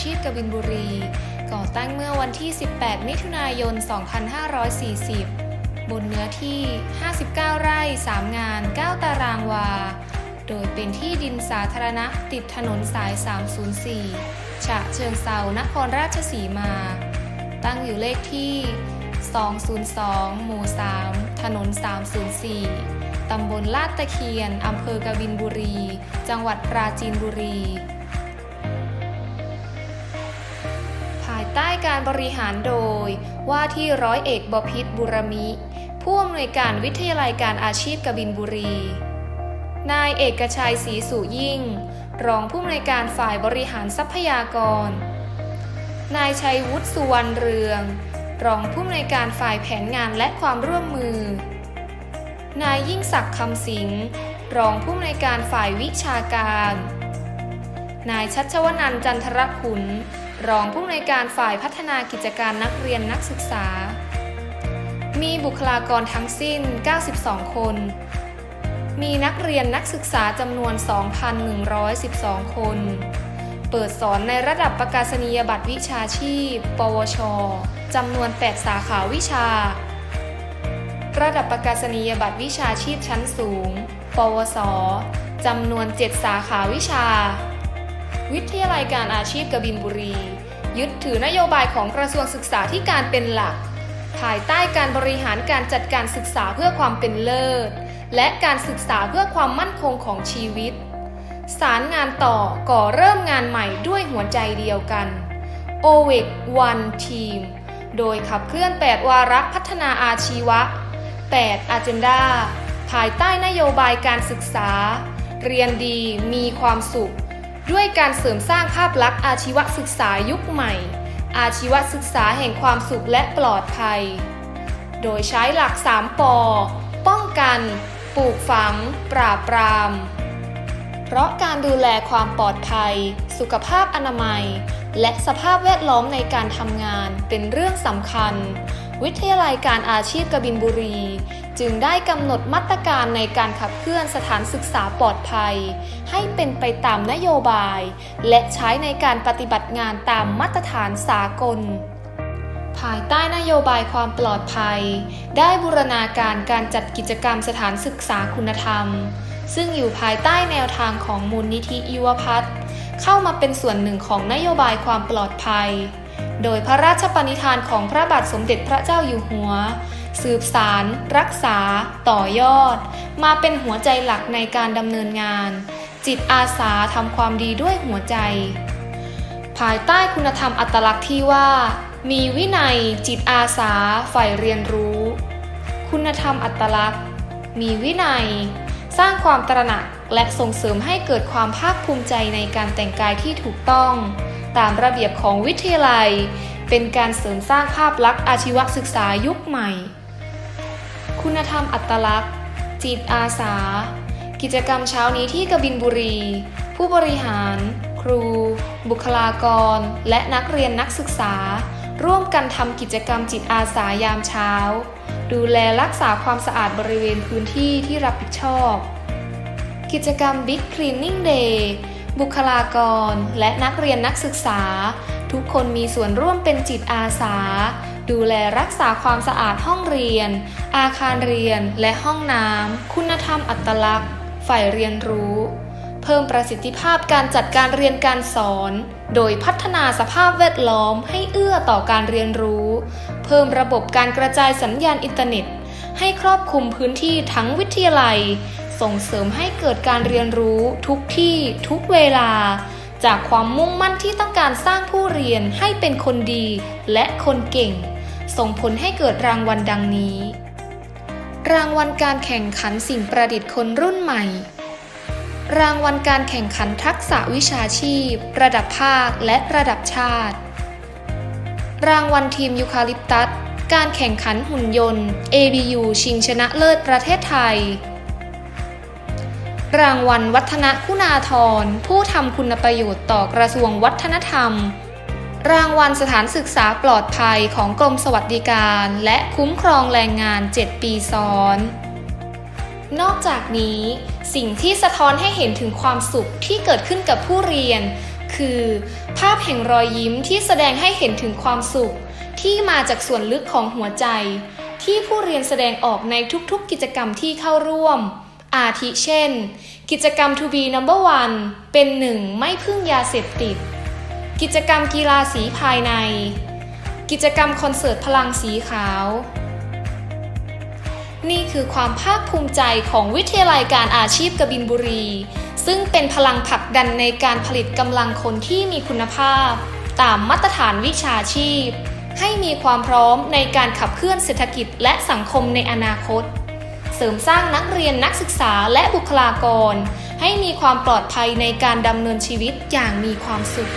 ชีพกบินบุรี ก่อตั้งเมื่อวันที่ 18 มิถุนายน 2540 บนเนื้อที่ 59 ไร่ 3 งาน 9 ตารางวา โดยเป็นที่ดินสาธารณะติดถนนสาย 304 ฉะเชิงเซานครราชสีมา ตั้งอยู่เลขที่ 202 หมู่ 3 ถนน 304ตำบลลาดตะเคียน อำเภอกบินบุรี จังหวัดปราจีนบุรี ใต้การบริหารโดย ว่าที่ร้อยเอกบพิษบุรมิ ผู้อำนวยการวิทยาลัยการอาชีพกบินบุรี นายเอกชัยศรีสุยิ่ง รองผู้อำนวยการฝ่ายบริหารทรัพยากร นายชัยวุฒิสุวรรณเรือง รองผู้อำนวยการฝ่ายแผนงานและความร่วมมือ นายยิ่งศักดิ์คำสิงห์รองผู้อำนวยการฝ่ายวิชาการ นายชัชวนันจันทรขุน รองผู้อำนวยการฝ่ายพัฒนากิจการนักเรียนนักศึกษา มีบุคลากรทั้งสิ้น 92 คน มีนักเรียนนักศึกษาจำนวน 2,112 คน เปิดสอนในระดับประกาศนียบัตรวิชาชีพ ปวช จำนวน 8 สาขาวิชา ระดับประกาศนียบัตรวิชาชีพชั้นสูง ปวส จำนวน 7 สาขาวิชา วิทยาลัยการอาชีพกบินบุรี ยึดถือนโยบายของกระทรวงศึกษาที่การเป็นหลัก ภายใต้การบริหารการจัดการศึกษาเพื่อความเป็นเลิศ และการศึกษาเพื่อความมั่นคงของชีวิต สารงานต่อก่อเริ่มงานใหม่ด้วยหัวใจเดียวกัน o v e c One Team โดยขับเคลื่อน 8 วาระพัฒนาอาชีวะ 8 Agenda ภายใต้นโยบายการศึกษา เรียนดีมีความสุข ด้วยการเสริมสร้างภาพลักษณ์อาชีวศึกษายุคใหม่ อาชีวศึกษาแห่งความสุขและปลอดภัย โดยใช้หลัก 3ปอป้องกัน ปลูกฝัง ปราบปราม เพราะการดูแลความปลอดภัย สุขภาพอนามัย และสภาพแวดล้อมในการทำงานเป็นเรื่องสำคัญ วิทยาลัยการอาชีพกบินบุรี จึงได้กำหนดมาตรการในการขับเคลื่อนสถานศึกษาปลอดภัย ให้เป็นไปตามนโยบาย และใช้ในการปฏิบัติงานตามมาตรฐานสากล ภายใต้นโยบายความปลอดภัย ได้บูรณาการการจัดกิจกรรมสถานศึกษาคุณธรรม ซึ่งอยู่ภายใต้แนวทางของมูลนิธิยุวพัฒน์เข้ามาเป็นส่วนหนึ่งของนโยบายความปลอดภัย โดยพระราชปณิธานของพระบาทสมเด็จพระเจ้าอยู่หัว สืบสาร รักษา ต่อยอด มาเป็นหัวใจหลักในการดำเนินงาน จิตอาสาทำความดีด้วยหัวใจ ภายใต้คุณธรรมอัตลักษณ์ที่ว่า มีวินัย จิตอาสาใฝ่เรียนรู้ คุณธรรมอัตลักษณ์ มีวินัย สร้างความตระหนักและส่งเสริมให้เกิดความภาคภูมิใจในการแต่งกายที่ถูกต้อง ตามระเบียบของวิทยาลัย เป็นการเสริมสร้างภาพลักษณ์อาชีวศึกษายุคใหม่ คุณธรรมอัตลักษณ์ จิตอาสา กิจกรรมเช้านี้ที่กบินบุรี ผู้บริหาร ครู บุคลากร และนักเรียนนักศึกษา ร่วมกันทำกิจกรรมจิตอาสายามเช้า ดูแลรักษาความสะอาดบริเวณพื้นที่ที่รับผิดชอบ กิจกรรม Big Cleaning Day บุคลากร และนักเรียนนักศึกษา ทุกคนมีส่วนร่วมเป็นจิตอาสา ดูแลรักษาความสะอาดห้องเรียน อาคารเรียนและห้องน้ำ คุณธรรมอัตลักษณ์ ฝ่ายเรียนรู้ เพิ่มประสิทธิภาพการจัดการเรียนการสอน โดยพัฒนาสภาพแวดล้อมให้เอื้อต่อการเรียนรู้ เพิ่มระบบการกระจายสัญญาณอินเทอร์เน็ต ให้ครอบคลุมพื้นที่ทั้งวิทยาลัย ส่งเสริมให้เกิดการเรียนรู้ทุกที่ทุกเวลาจากความมุ่งมั่นที่ต้องการสร้างผู้เรียนให้เป็นคนดีและคนเก่ง ส่งผลให้เกิดรางวัลดังนี้ รางวัลการแข่งขันสิ่งประดิษฐ์คนรุ่นใหม่ รางวัลการแข่งขันทักษะวิชาชีพ ระดับภาคและระดับชาติ รางวัลทีมยูคาลิปตัส การแข่งขันหุ่นยนต์ ABU ชิงชนะเลิศประเทศไทยรางวัลวัฒนคุณาธรผู้ทำคุณประโยชน์ต่อกระทรวงวัฒนธรรม รางวัลสถานศึกษาปลอดภัยของกรมสวัสดิการ และคุ้มครองแรงงาน 7 ปีซ้อน นอกจากนี้ สิ่งที่สะท้อนให้เห็นถึงความสุขที่เกิดขึ้นกับผู้เรียน คือ ภาพแห่งรอยยิ้มที่แสดงให้เห็นถึงความสุข ที่มาจากส่วนลึกของหัวใจ ที่ผู้เรียนแสดงออกในทุกๆ กิจกรรมที่เข้าร่วม อาทิเช่น กิจกรรม To be number one เป็นหนึ่งไม่พึ่งยาเสพติด กิจกรรมกีฬาสีภายใน กิจกรรมคอนเสิร์ตพลังสีขาว นี่คือความภาคภูมิใจของวิทยาลัยการอาชีพกบินบุรี ซึ่งเป็นพลังผลักดันในการผลิตกำลังคนที่มีคุณภาพ ตามมาตรฐานวิชาชีพ ให้มีความพร้อมในการขับเคลื่อนเศรษฐกิจและสังคมในอนาคต เสริมสร้างนักเรียนนักศึกษาและบุคลากร ให้มีความปลอดภัยในการดำเนินชีวิตอย่างมีความสุข